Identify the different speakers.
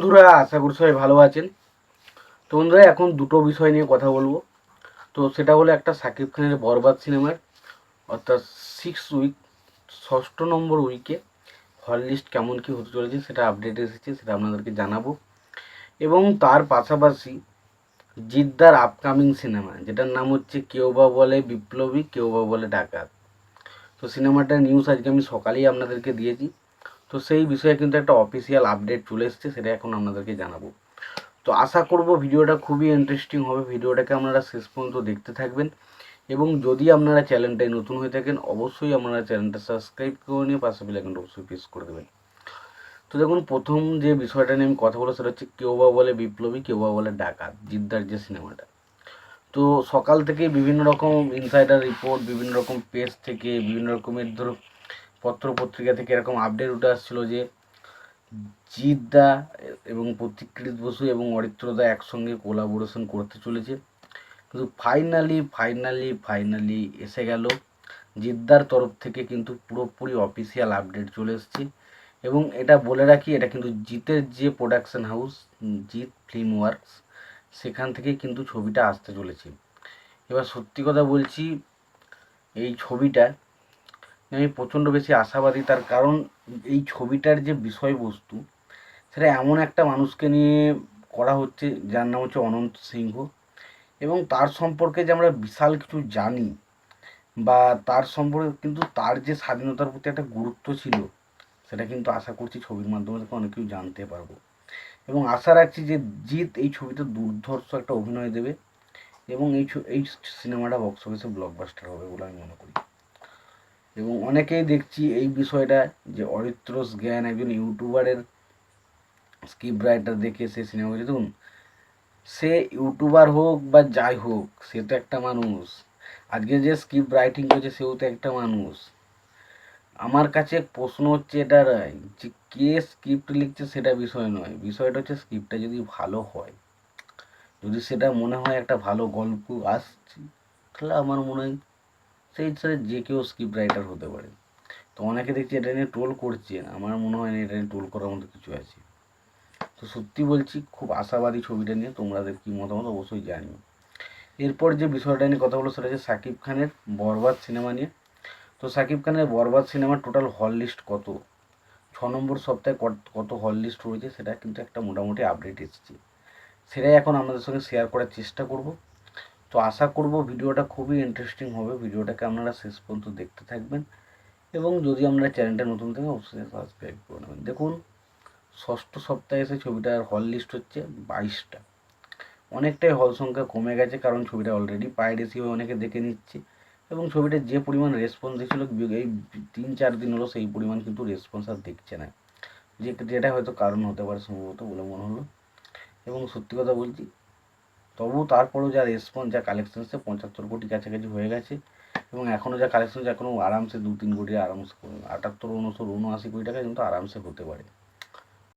Speaker 1: বন্ধুরা, আশা করি সবাই ভালো আছেন। তো বন্ধুরা, এখন দুটো বিষয় নিয়ে কথা বলব। তো সেটা হলো একটা সাকিব খানের বরবাদ সিনেমার, অর্থাৎ সিক্স উইক ষষ্ঠ নম্বর উইকে হল লিস্ট কেমন কী হতে চলেছে সেটা আপডেট এসেছে, সেটা আপনাদেরকে জানাব। এবং তার পাশাপাশি জিদ্দার আপকামিং সিনেমা যেটার নাম হচ্ছে কেউ বা বলে বিপ্লবী, কেউ বা বলে ডাকাত। তো সিনেমাটার নিউজ আজকে আমি সকালেই আপনাদেরকে দিয়েছি। তো সেই বিষয়ে কিন্তু একটা অফিসিয়াল আপডেট চলে এসেছে, সেটা এখন আপনাদেরকে জানাব। তো আশা করব ভিডিওটা খুবই ইন্টারেস্টিং হবে, ভিডিওটাকে আপনারা শেষ পর্যন্ত দেখতে থাকবেন। এবং যদি আপনারা চ্যানেলটায় নতুন হয়ে থাকেন, অবশ্যই আপনারা চ্যানেলটা সাবস্ক্রাইব করে নিয়ে পাশে বেলাইকনটা অবশ্যই প্রেস করে দেবেন। তো দেখুন, প্রথম যে বিষয়টা নিয়ে আমি কথা বলো সেটা হচ্ছে কেউ বা বলে বিপ্লবী, কেউ বা বলে ডাকাত, জিদ্দার যে সিনেমাটা। তো সকাল থেকে বিভিন্ন রকম ইনসাইডার রিপোর্ট বিভিন্ন রকম পেজ থেকে, বিভিন্ন রকমের ধরো পত্র পত্রিকা থেকে এরকম আপডেট উঠে আসছিল যে জিদ্দা এবং প্রতিকৃত বসু এবং অরিত্রদা একসঙ্গে কোলাবোরেশন করতে চলেছে। কিন্তু ফাইনালি ফাইনালি ফাইনালি এসে গেল। জিদ্দার তরফ থেকে কিন্তু পুরোপুরি অফিসিয়াল আপডেট চলে এসেছে। এবং এটা বলে রাখি, এটা কিন্তু জিতের যে production house Jeet film works সেখান থেকে কিন্তু ছবিটা আসতে চলেছে। এবার সত্যি কথা বলছি, এই ছবিটা আমি প্রচণ্ড বেশি আশাবাদী। তার কারণ এই ছবিটার যে বিষয়বস্তু, সেটা এমন একটা মানুষকে নিয়ে করা হচ্ছে, যার নাম হচ্ছে অনন্ত সিংহ। এবং তার সম্পর্কে যে আমরা বিশাল কিছু জানি, বা তার সম্পর্কে কিন্তু তার যে স্বাধীনতার প্রতি একটা গুরুত্ব ছিল, সেটা কিন্তু আশা করছি ছবির মাধ্যমে থেকে অনেক কিছু জানতে পারব। এবং আশা রাখছি যে জিৎ এই ছবিতে দুর্ধর্ষ একটা অভিনয় দেবে, এবং এই এই সিনেমাটা বক্স অফিসে ব্লকবাস্টার হবে বলে আমি মনে করি। এবং অনেকেই দেখছি এই বিষয়টা যে অরিত্রস জ্ঞান একজন ইউটিউবারের স্ক্রিপ্ট রাইটার দেখে সে সিনেমা দেখুন, সে ইউটিউবার হোক বা যাই হোক, সে তো একটা মানুষ। আজকে যে স্ক্রিপ্ট রাইটিং করছে, সেও তো একটা মানুষ। আমার কাছে প্রশ্ন হচ্ছে এটা যে কে স্ক্রিপ্ট লিখছে সেটা বিষয় নয়। বিষয়টা হচ্ছে স্ক্রিপ্টটা যদি ভালো হয়, যদি সেটা মনে হয় একটা ভালো গল্প আসছে, তাহলে আমার মনে হয় সেই হিসাবে যে কেউ স্ক্রিপ্ট রাইটার হতে পারে। তো অনেকে দেখছি এটা নিয়ে ট্রোল করছে। আমার মনে হয় না এটা নিয়ে ট্রোল করার মতো কিছু আছে। তো সত্যি বলছি, খুব আশাবাদী ছবিটা নিয়ে তোমাদের কী মতামত অবশ্যই জানিও। এরপর যে বিষয়টা নিয়ে কথা বলো সেটা হচ্ছে সাকিব খানের বরবাদ সিনেমা নিয়ে। তো সাকিব খানের বরবাদ সিনেমার টোটাল হল লিস্ট কত? ছ নম্বর সপ্তাহে কত হল লিস্ট রয়েছে সেটা কিন্তু একটা মোটামুটি আপডেট এসেছে। সেটাই এখন আমাদের সঙ্গে শেয়ার করার চেষ্টা করব। তো আশা করব ভিডিওটা খুবই ইন্টারেস্টিং হবে। ভিডিওটাকে আপনারা শেষ পর্যন্ত দেখতে থাকবেন এবং যদি আপনারা চ্যানেলটা নতুন থেকে অবশ্যই সাবস্ক্রাইব করে নেবেন। দেখুন, ষষ্ঠ সপ্তাহে এসে ছবিটার হল লিস্ট হচ্ছে বাইশটা। অনেকটাই হল সংখ্যা কমে গেছে কারণ ছবিটা অলরেডি পাইরেসি হয়ে অনেকে দেখে নিচ্ছে এবং ছবিটার যে পরিমাণ রেসপন্স দিয়েছিল, এই তিন চার দিন হলো সেই পরিমাণ কিন্তু রেসপন্স আর দেখছে না। যে যেটা হয়তো কারণ হতে পারে সম্ভবত বলে মনে হলো। এবং সত্যি কথা বলছি তবু তারপরেও যা রেসপন্স যা কালেকশন সে পঁচাত্তর কোটি কাছাকাছি হয়ে গেছে। এবং এখনও যা কালেকশন এখনও আরামসে দু তিন কোটি আরামসে, আটাত্তর, উনসত্তর, উনআশি কোটি টাকা কিন্তু আরামসে হতে পারে।